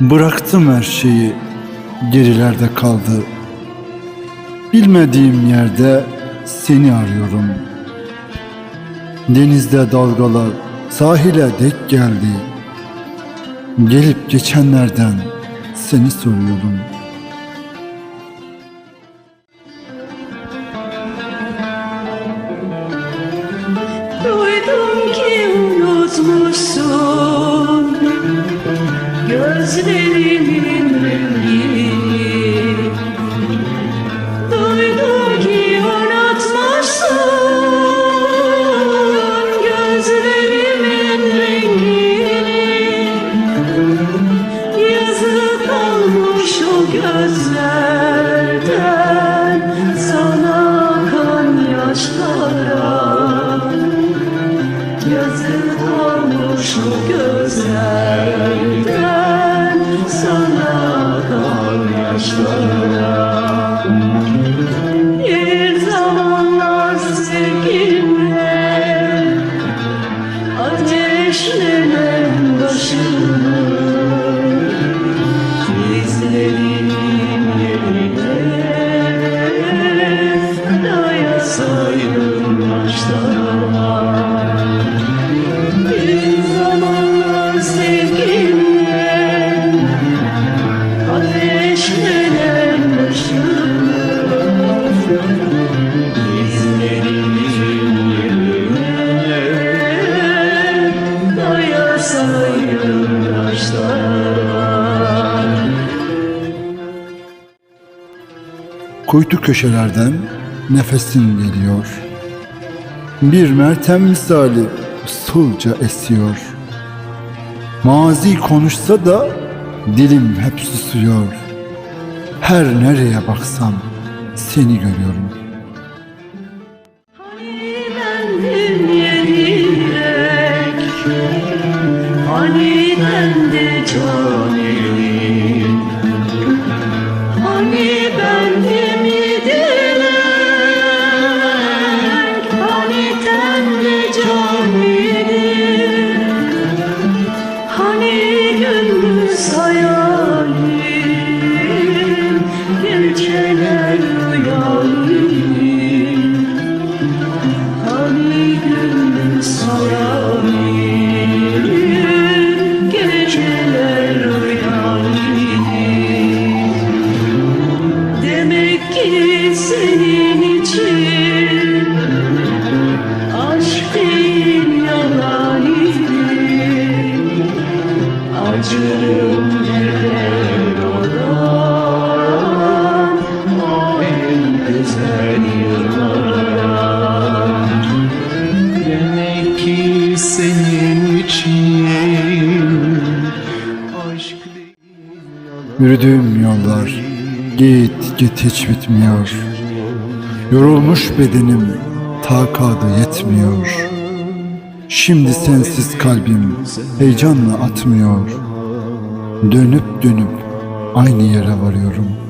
Bıraktım her şeyi, gerilerde kaldı. Bilmediğim yerde seni arıyorum. Denizde dalgalar sahile dek geldi. Gelip geçenlerden seni soruyorum. Ateşlenen başımı Kuytu köşelerden nefesin geliyor. Bir mertem misali usulca esiyor. Mazi konuşsa da dilim hep susuyor. Her nereye baksam seni görüyorum. Hani bendim yedi yürek Hani bende can true. Ki senin için Yürüdüğüm yollar git git hiç bitmiyor. Yorulmuş bedenim takadı yetmiyor. Şimdi sensiz kalbim heyecanla atmıyor. Dönüp dönüp aynı yere varıyorum.